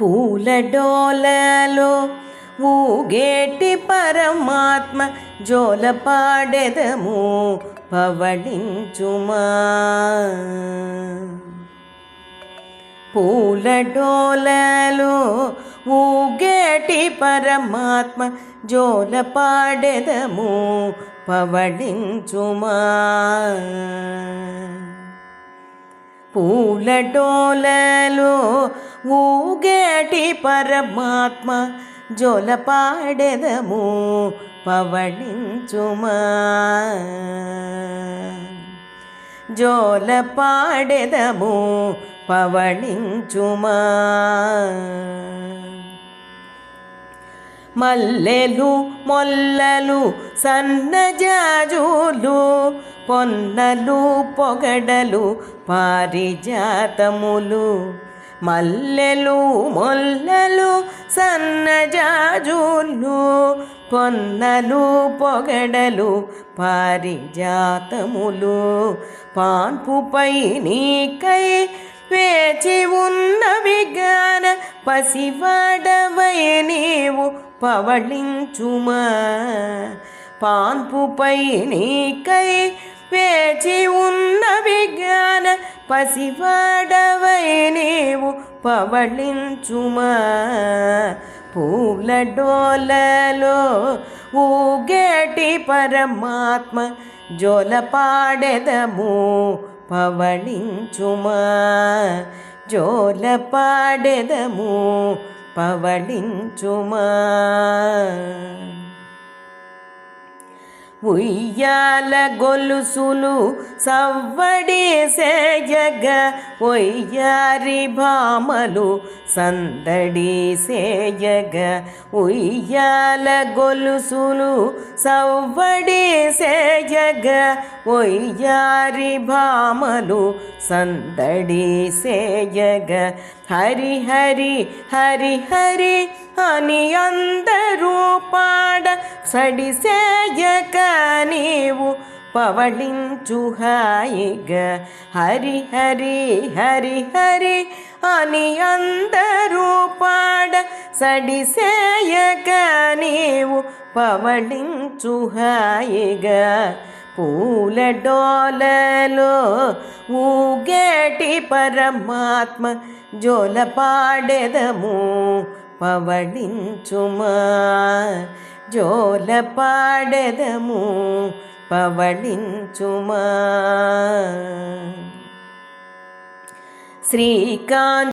పూల డోలలో ఊగేటి పరమాత్మ జోల పాడెదము పవళించుమా. పూల డోలలో ఊగేటి పరమాత్మ జోల పాడెదము పవళించుమా పూల డోలలో ఊగేటి పరమాత్మ జోల పాడెదము పవళించుమా. జోల పాడెదము పవళించుమా. మల్లెలు మొల్లలు సన్నజాజులు పొన్నలు పొగడలు పారిజాతములు. మల్లెలు మొల్లలు సన్నజాజులు పొన్నలు పొగడలు పారిజాతములు. పాన్పుపై నీకై వేచి ఉన్న విజ్ఞాన పసివాడవై నీ పవళించుమా? పాన్పుపై నీకై వేచి ఉన్న విజ్ఞాన పసివాడవై నీవు పవళించుమా? పూల డోలలో ఊగేటి పరమాత్మ జోలపాడెదము పవళించుమా? జోలపాడెదము పవళించుమా? ఉయ్యాల గొలుసులు సవ్వడేసే జగ ఒయ్యారి భామలు సందడేసే జగ ఉయ్యాల గొలుసులు సవ్వడేసే జగ ఒయ్యారి భామలు సందడేసే జగ హరి హరి హరి హరి అని అందరూ పాడ సడిసేయక నీవు పవళించు హాయిగా. హరి హరి హరి హరి అని అందరూ పాడ సడిసేయక నీవు పవళించు హాయిగా. పూల డోలలో ఊగేటి పరమాత్మ జోల పాడెదము పవళించుమా. జోల పాడెదము పవళించుమా. శ్రీకాంత్